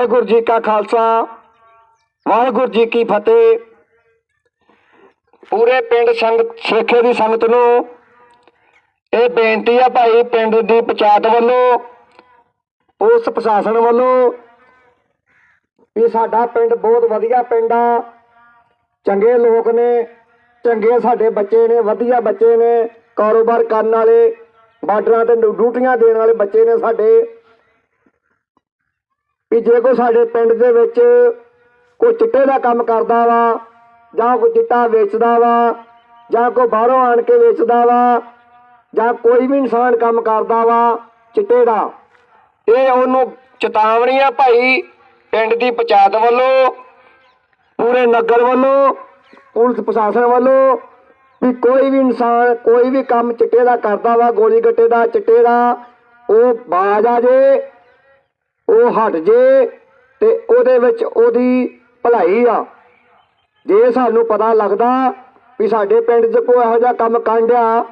ਵਾਹਿਗੁਰੂ ਜੀ ਕਾ ਖਾਲਸਾ, ਵਾਹਿਗੁਰੂ ਜੀ ਕੀ ਫਤਿਹ। ਪੂਰੇ ਪਿੰਡ ਸੰਗਤ, ਸੇਖੇ ਦੀ ਸੰਗਤ ਨੂੰ ਇਹ ਬੇਨਤੀ ਆ ਭਾਈ ਪਿੰਡ ਦੀ ਪੰਚਾਇਤ ਵੱਲੋਂ ਉਸ ਪ੍ਰਸ਼ਾਸਨ ਵੱਲੋਂ ਵੀ ਸਾਡਾ ਪਿੰਡ ਬਹੁਤ ਵਧੀਆ ਪਿੰਡ ਆ। ਚੰਗੇ ਲੋਕ ਨੇ, ਚੰਗੇ ਸਾਡੇ ਬੱਚੇ ਨੇ, ਵਧੀਆ ਬੱਚੇ ਨੇ, ਕਾਰੋਬਾਰ ਕਰਨ ਵਾਲੇ, ਬਾਰਡਰਾਂ ਤੇ ਡਿਊ- ਡਿਊਟੀਆਂ ਦੇਣ ਵਾਲੇ ਬੱਚੇ ਨੇ ਸਾਡੇ। ਵੀ ਜੇ ਕੋਈ ਸਾਡੇ ਪਿੰਡ ਦੇ ਵਿੱਚ ਕੋਈ ਚਿੱਟੇ ਦਾ ਕੰਮ ਕਰਦਾ ਵਾ, ਜਾਂ ਕੋਈ ਚਿੱਟਾ ਵੇਚਦਾ ਵਾ, ਜਾਂ ਕੋਈ ਬਾਹਰੋਂ ਆਣ ਕੇ ਵੇਚਦਾ ਵਾ, ਜਾਂ ਕੋਈ ਵੀ ਇਨਸਾਨ ਕੰਮ ਕਰਦਾ ਵਾ ਚਿੱਟੇ ਦਾ, ਇਹ ਉਹਨੂੰ ਚੇਤਾਵਨੀ ਆ ਭਾਈ ਪਿੰਡ ਦੀ ਪੰਚਾਇਤ ਵੱਲੋਂ, ਪੂਰੇ ਨਗਰ ਵੱਲੋਂ, ਪੁਲਿਸ ਪ੍ਰਸ਼ਾਸਨ ਵੱਲੋਂ ਵੀ ਕੋਈ ਵੀ ਇਨਸਾਨ, ਕੋਈ ਵੀ ਕੰਮ ਚਿੱਟੇ ਦਾ ਕਰਦਾ ਵਾ, ਗੋਲੀ ਗੱਟੇ ਦਾ, ਚਿੱਟੇ ਦਾ, ਉਹ ਬਾਜ ਆ ਜੇ। ਉਹ ਹਟ ਜੇ ਤੇ ਉਹਦੇ ਵਿੱਚ ਉਹਦੀ ਭਲਾਈ ਆ। ਜੇ ਸਾਨੂੰ ਪਤਾ ਲੱਗਦਾ ਵੀ ਸਾਡੇ ਪਿੰਡ 'ਚ ਕੋਈ ਇਹੋ ਜਿਹਾ ਕੰਮ ਕਾਂਡਿਆ,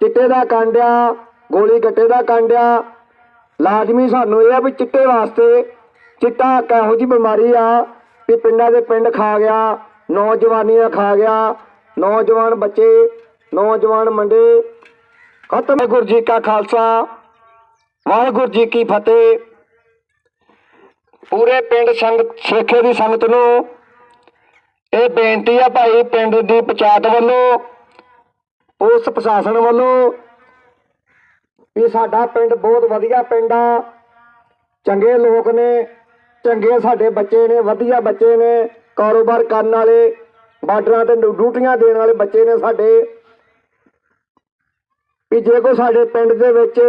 ਚਿੱਟੇ ਦਾ ਕਾਂਡਿਆ, ਗੋਲੀ ਗੱਟੇ ਦਾ ਕਾਂਡਿਆ, ਲਾਜ਼ਮੀ ਸਾਨੂੰ ਇਹ ਆ ਵੀ ਚਿੱਟੇ ਵਾਸਤੇ ਚਿੱਟਾ ਇੱਕ ਇਹੋ ਜਿਹੀ ਬਿਮਾਰੀ ਆ ਵੀ ਪਿੰਡਾਂ ਦੇ ਪਿੰਡ ਖਾ ਗਿਆ, ਨੌਜਵਾਨੀਆਂ ਖਾ ਗਿਆ, ਨੌਜਵਾਨ ਬੱਚੇ, ਨੌਜਵਾਨ ਮੁੰਡੇ। ਖਤਮ। ਹੈ ਜੀ ਕਾ ਖਾਲਸਾ, ਵਾਹਿਗੁਰੂ ਜੀ ਕੀ ਫਤਿਹ। ਪੂਰੇ ਪਿੰਡ ਸੰਗਤ ਸੇਖੇ ਦੀ ਸੰਗਤ ਨੂੰ ਇਹ ਬੇਨਤੀ ਆ ਭਾਈ ਪਿੰਡ ਦੀ ਪੰਚਾਇਤ ਵੱਲੋਂ ਉਸ ਪ੍ਰਸ਼ਾਸਨ ਵੱਲੋਂ ਵੀ ਸਾਡਾ ਪਿੰਡ ਬਹੁਤ ਵਧੀਆ ਪਿੰਡ ਆ। ਚੰਗੇ ਲੋਕ ਨੇ, ਚੰਗੇ ਸਾਡੇ ਬੱਚੇ ਨੇ, ਵਧੀਆ ਬੱਚੇ ਨੇ, ਕਾਰੋਬਾਰ ਕਰਨ ਵਾਲੇ, ਬਾਰਡਰਾਂ ਤੇ ਡਿਊ- ਡਿਊਟੀਆਂ ਦੇਣ ਵਾਲੇ ਬੱਚੇ ਨੇ ਸਾਡੇ। ਵੀ ਜੇ ਕੋਈ ਸਾਡੇ ਪਿੰਡ ਦੇ ਵਿੱਚ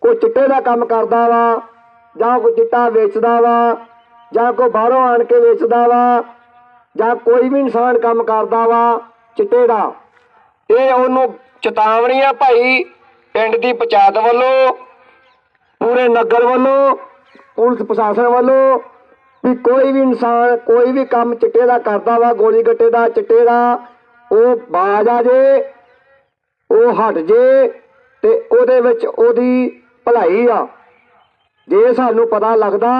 ਕੋਈ ਚਿੱਟੇ ਦਾ ਕੰਮ ਕਰਦਾ ਵਾ ਜਾਂ ਕੋਈ ਚਿੱਟਾ ਵੇਚਦਾ ਵਾ, ਜਾਂ ਕੋਈ ਬਾਹਰੋਂ ਆਣ ਕੇ ਵੇਚਦਾ ਵਾ, ਜਾਂ ਕੋਈ ਵੀ ਇਨਸਾਨ ਕੰਮ ਕਰਦਾ ਵਾ ਚਿੱਟੇ ਦਾ। ਇਹ ਉਹਨੂੰ ਚੇਤਾਵਨੀ ਆ ਭਾਈ ਪਿੰਡ ਦੀ ਪੰਚਾਇਤ ਵੱਲੋਂ, ਪੂਰੇ ਨਗਰ ਵੱਲੋਂ, ਪੁਲਿਸ ਪ੍ਰਸ਼ਾਸਨ ਵੱਲੋਂ ਵੀ ਕੋਈ ਵੀ ਇਨਸਾਨ, ਕੋਈ ਵੀ ਕੰਮ ਚਿੱਟੇ ਦਾ ਕਰਦਾ ਵਾ, ਗੋਲੀ ਗੱਟੇ ਦਾ, ਚਿੱਟੇ ਦਾ, ਉਹ ਬਾਜ ਆ ਜੇ, ਉਹ ਹਟ ਜੇ ਤੇ ਉਹਦੇ ਵਿੱਚ ਉਹਦੀ ਭਲਾਈ ਆ। ਜੇ ਸਾਨੂੰ ਪਤਾ ਲੱਗਦਾ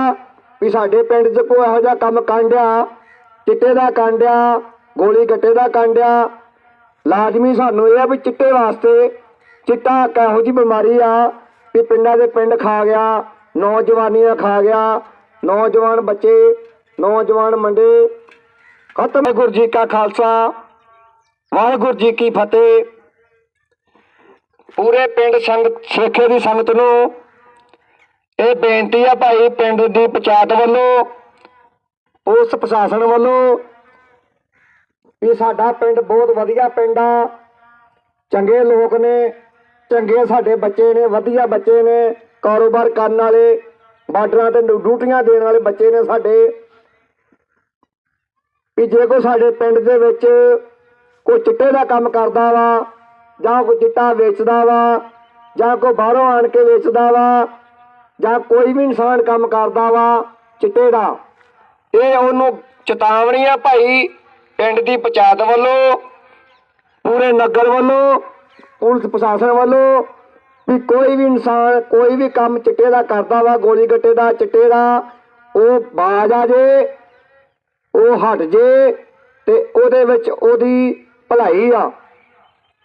ਵੀ ਸਾਡੇ ਪਿੰਡ 'ਚ ਕੋਈ ਇਹੋ ਜਿਹਾ ਕੰਮ ਕਾਂਡਿਆ, ਚਿੱਟੇ ਦਾ ਕਾਂਡਿਆ, ਗੋਲੀ ਗੱਟੇ ਦਾ ਕਾਂਡਿਆ, ਲਾਜ਼ਮੀ ਸਾਨੂੰ ਇਹ ਆ ਵੀ ਚਿੱਟੇ ਵਾਸਤੇ ਚਿੱਟਾ ਇੱਕ ਇਹੋ ਜਿਹੀ ਬਿਮਾਰੀ ਆ ਵੀ ਪਿੰਡਾਂ ਦੇ ਪਿੰਡ ਖਾ ਗਿਆ, ਨੌਜਵਾਨੀਆਂ ਖਾ ਗਿਆ, ਨੌਜਵਾਨ ਬੱਚੇ, ਨੌਜਵਾਨ ਮੰਡੇ। ਖਤਮ। ਹੈ ਗੁਰੂ ਜੀ ਕਾ ਖਾਲਸਾ, ਵਾਹਿਗੁਰੂ ਜੀ ਕੀ ਫਤਿਹ। ਪੂਰੇ ਪਿੰਡ ਸੰਗਤ ਸੇਖੇ ਦੀ ਸੰਗਤ ਨੂੰ ਇਹ ਬੇਨਤੀ ਆ ਭਾਈ ਪਿੰਡ ਦੀ ਪੰਚਾਇਤ ਵੱਲੋਂ ਉਸ ਪ੍ਰਸ਼ਾਸਨ ਵੱਲੋਂ ਵੀ ਸਾਡਾ ਪਿੰਡ ਬਹੁਤ ਵਧੀਆ ਪਿੰਡ ਆ। ਚੰਗੇ ਲੋਕ ਨੇ, ਚੰਗੇ ਸਾਡੇ ਬੱਚੇ ਨੇ, ਵਧੀਆ ਬੱਚੇ ਨੇ, ਕਾਰੋਬਾਰ ਕਰਨ ਵਾਲੇ, ਬਾਰਡਰਾਂ ਤੇ ਡਿਊ- ਡਿਊਟੀਆਂ ਦੇਣ ਵਾਲੇ ਬੱਚੇ ਨੇ ਸਾਡੇ। ਵੀ ਜੇ ਕੋਈ ਸਾਡੇ ਪਿੰਡ ਦੇ ਵਿੱਚ ਕੋਈ ਚਿੱਟੇ ਦਾ ਕੰਮ ਕਰਦਾ ਵਾ, ਜਾਂ ਕੋਈ ਚਿੱਟਾ ਵੇਚਦਾ ਵਾ, ਜਾਂ ਕੋਈ ਬਾਹਰੋਂ ਆਣ ਕੇ ਵੇਚਦਾ ਵਾ ਜਾਂ ਕੋਈ ਵੀ ਇਨਸਾਨ ਕੰਮ ਕਰਦਾ ਵਾ ਚਿੱਟੇ ਦਾ ਇਹ ਉਹਨੂੰ ਚੇਤਾਵਨੀ ਆ ਭਾਈ ਪਿੰਡ ਦੀ ਪੰਚਾਇਤ ਵੱਲੋਂ, ਪੂਰੇ ਨਗਰ ਵੱਲੋਂ, ਪੁਲਿਸ ਪ੍ਰਸ਼ਾਸਨ ਵੱਲੋਂ ਵੀ ਕੋਈ ਵੀ ਇਨਸਾਨ ਕੋਈ ਵੀ ਕੰਮ ਚਿੱਟੇ ਦਾ ਕਰਦਾ ਵਾ, ਗੋਲੀ ਗੱਟੇ ਦਾ ਚਿੱਟੇ ਦਾ ਉਹ ਬਾਜ ਆ ਜੇ, ਉਹ ਹਟ ਜੇ ਤੇ ਉਹਦੇ ਵਿੱਚ ਉਹਦੀ ਭਲਾਈ ਆ।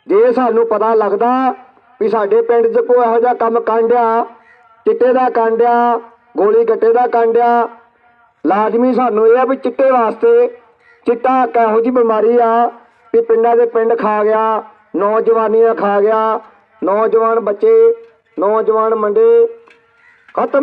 ਜੇ ਸਾਨੂੰ ਪਤਾ ਲੱਗਦਾ ਵੀ ਸਾਡੇ ਪਿੰਡ 'ਚ ਕੋਈ ਇਹੋ ਜਿਹਾ ਕੰਮ ਕਾਂਡਿਆ ਚਿੱਟੇ ਦਾ ਕਾਂਡਿਆ, ਗੋਲੀ ਗੱਟੇ ਦਾ ਕਾਂਡਿਆ। ਲਾਜ਼ਮੀ ਸਾਨੂੰ ਇਹ ਆ ਵੀ ਚਿੱਟੇ ਵਾਸਤੇ ਚਿੱਟਾ ਇੱਕ ਇਹੋ ਜਿਹੀ ਬਿਮਾਰੀ ਆ ਵੀ ਪਿੰਡਾਂ ਦੇ ਪਿੰਡ ਖਾ ਗਿਆ ਨੌਜਵਾਨੀ ਦਾ ਖਾ ਗਿਆ, ਨੌਜਵਾਨ ਬੱਚੇ, ਨੌਜਵਾਨ ਮੁੰਡੇ ਖਤਮ